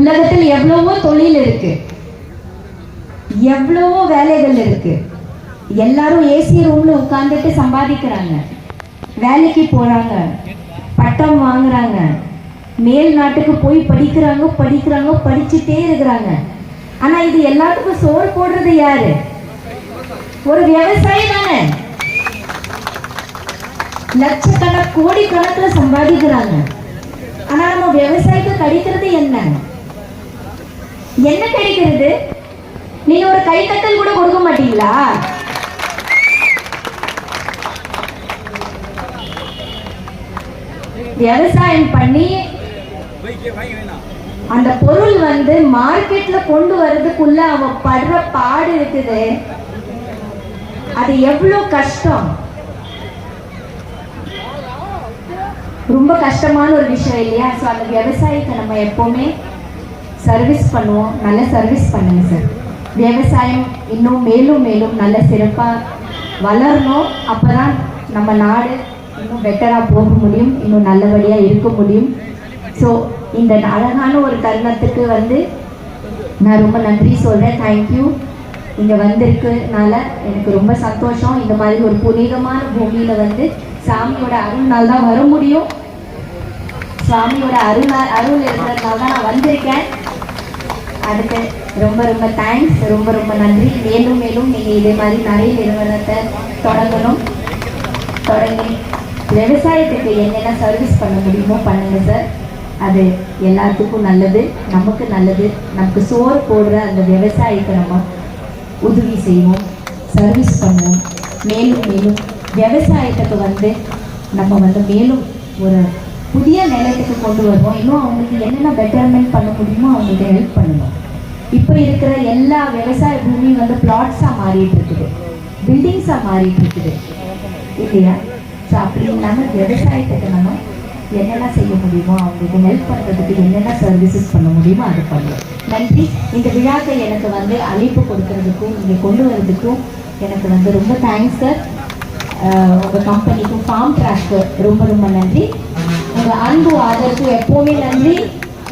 உலகத்தில் எவ்வளவோ தொழில் இருக்கு. எவ்வளவோ வேலைகள் இருக்கு. எல்லாரும் ஏசி ரூம்ல உட்கார்ந்துட்டு சம்பாதிக்கிறாங்க. வேலைக்கு போறாங்க. பட்டம் வாங்குறாங்க. மேல் நாட்டுக்கு போய் படிக்கிறாங்க படிக்கிறாங்க படிச்சுட்டே இருக்கிறாங்க. ஆனா இது எல்லாத்துக்கும் சோறு போடுறது யாரு? ஒரு விவசாயி தானே. லட்சக்கணக்கு கோடி கணக்குல சம்பாதிக்கிறாங்க. ஆனா நம்ம விவசாயிக்கு கிடைக்கிறது என்ன? என்ன கிடைக்கிறது? நீங்க ஒரு கைத்தட்டல் கூட கொடுக்க மாட்டீங்களா? விவசாயம் பண்ணி அந்த பொருள் வந்து மார்க்கெட்ல கொண்டு வர்றதுக்குள்ள அவன் படுற பாடு இருக்குது. அது எவ்வளவு கஷ்டம்? ரொம்ப கஷ்டமான ஒரு விஷயம் இல்லையா? ஸோ அந்த விவசாயத்தை நம்ம எப்போவுமே சர்வீஸ் பண்ணுவோம் நல்ல சர்வீஸ் பண்ணுங்க சார் விவசாயம் இன்னும் மேலும் மேலும் நல்ல சிறப்பாக வளரணும். அப்போ தான் நம்ம நாடு இன்னும் பெட்டராக போக முடியும் இன்னும் நல்லபடியாக இருக்க முடியும். ஸோ இந்த அழகான ஒரு தருணத்துக்கு வந்து நான் ரொம்ப நன்றி சொல்கிறேன் தேங்க்யூ இங்கே வந்திருக்கனால எனக்கு ரொம்ப சந்தோஷம். இந்த மாதிரி ஒரு புனிதமான பூமியில் வந்து சாமியோட அருள்னால் தான் வர முடியும். சுவாமியோட அருள் அருள் இருந்ததுனால தான் நான் வந்திருக்கேன். அதுக்கு ரொம்ப ரொம்ப தேங்க்ஸ் ரொம்ப ரொம்ப நன்றி. மேலும் மேலும் நீங்கள் இதே மாதிரி நிறைய நிறுவனத்தை தொடங்கணும். தொடங்கி விவசாயத்துக்கு என்னென்ன சர்வீஸ் பண்ண முடியுமோ பண்ணுங்கள் சார் அது எல்லாத்துக்கும் நல்லது. நமக்கு நல்லது. நமக்கு சோறு போடுற அந்த விவசாயிக்கு நம்ம உதவி செய்வோம் சர்வீஸ் பண்ணுவோம். மேலும் மேலும் விவசாயத்துக்கு வந்து நம்ம வந்து மேலும் ஒரு புதிய நிலையத்துக்கு கொண்டு வருவோம். இன்னும் அவங்களுக்கு என்னென்ன பெட்டர்மெண்ட் பண்ண முடியுமோ அவங்களுக்கு ஹெல்ப் பண்ணுவோம். இப்போ இருக்கிற எல்லா விவசாய பூமியும் வந்து பிளாட்ஸாக மாறிட்டு இருக்குது. பில்டிங்ஸாக மாறிட்டு இருக்குது. இல்லையா? ஸோ அப்படி இல்லாமல் விவசாயத்துக்கு நம்ம என்னென்ன செய்ய முடியுமோ அவங்களுக்கு ஹெல்ப் பண்ணுறதுக்கு என்னென்ன சர்வீசஸ் பண்ண முடியுமோ அது பண்ணுவோம். நன்றி. இந்த விழாக்கை எனக்கு வந்து அழைப்பு கொடுக்கறதுக்கும் இங்கே கொண்டு வரதுக்கும் எனக்கு வந்து ரொம்ப தேங்க்ஸ் சார் உங்கள் கம்பெனிக்கும் ஃபார்ம் ட்ராக்கு ரொம்ப ரொம்ப நன்றி. உங்களோட அன்பு ஆதரவு எப்போவுமே நன்றி.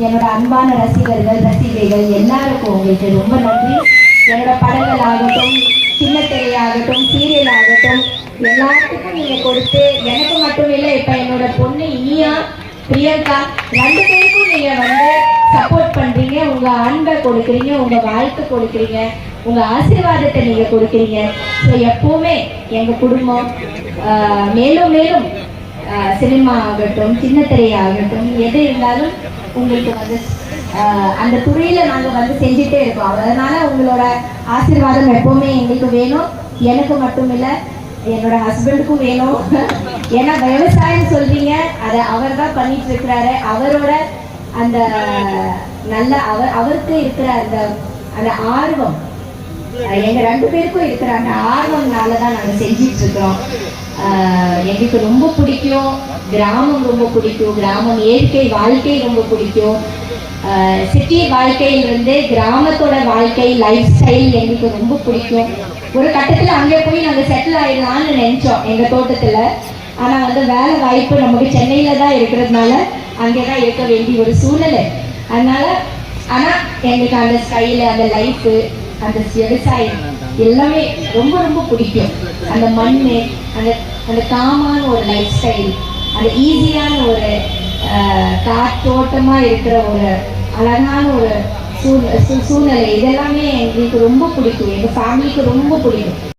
என்னோட அன்பான ரசிகர்கள் ரசிகைகள் எல்லாருக்கும் உங்களுக்கு ரொம்ப நன்றி. என்னோட படங்கள் ஆகட்டும் சின்ன திரையாகட்டும் சீரியல் ஆகட்டும் எல்லாத்துக்கும் நீங்க கொடுத்து எனக்கு மட்டும் இல்லை இப்ப என்னோட பொண்ணு இனியா பிரியங்கா ரெண்டு பேருக்கும் நீங்க வந்து சப்போர்ட் பண்றீங்க. உங்க அன்பை கொடுக்குறீங்க உங்க வாழ்த்து கொடுக்குறீங்க உங்க ஆசீர்வாதத்தை நீங்க கொடுக்குறீங்க. ஸோ எப்பவுமே எங்க குடும்பம் மேலும் மேலும் சினிமா ஆகட்டும் சின்ன ஆகட்டும் எது இருந்தாலும் உங்களுக்கு வந்து ஆஹ், அந்த துறையில நாங்க வந்து செஞ்சுட்டே இருக்கோம். அதனால உங்களோட ஆசீர்வாதம் எப்பவுமே எங்களுக்கு வேணும். எனக்கு மட்டும் இல்ல என்னோட ஹஸ்பண்டுக்கும் வேணும். ஏன்னா விவசாயம் சொல்றீங்க அதை அவர் தான் பண்ணிட்டு இருக்கிறாரு. அவரோட அந்த நல்ல அவர் அவருக்கு இருக்கிற அந்த அந்த ஆர்வம் எங்க ரெண்டு பேருக்கும் இருக்கிற அந்த ஆர்வம்னால தான் நாங்க செஞ்சிட்டு இருக்கிறோம். எங்களுக்கு ரொம்ப பிடிக்கும். கிராமம் ரொம்ப பிடிக்கும். கிராமம் இயற்கை வாழ்க்கை ரொம்ப பிடிக்கும். சிட்டி வாழ்க்கையிலிருந்து கிராமத்தோட வாழ்க்கை லைஃப் ஸ்டைல் எங்களுக்கு ரொம்ப பிடிக்கும். ஒரு கட்டத்தில் அங்கே போய் நாங்கள் செட்டில் ஆயிடலாம்னு நினச்சோம் எங்கள் தோட்டத்தில். ஆனால் வந்து வேலை வாய்ப்பு நமக்கு சென்னையில் தான் இருக்கிறதுனால அங்கே தான் இருக்க வேண்டிய ஒரு சூழ்நிலை. அதனால் ஆனால் எங்களுக்கு அந்த ஸ்டைலு அந்த லைஃபு அந்த விவசாயம் எல்லாமே ரொம்ப ரொம்ப பிடிக்கும். அந்த மண் அந்த அந்த காமான ஒரு லைஃப் ஸ்டைல் அந்த ஈஸியான ஒரு ஆஹ், இருக்கிற ஒரு அழகான ஒரு சூழ் சூழ்நிலை இதெல்லாமே எங்களுக்கு ரொம்ப பிடிக்கும். எங்க ஃபேமிலிக்கு ரொம்ப பிடிக்கும்.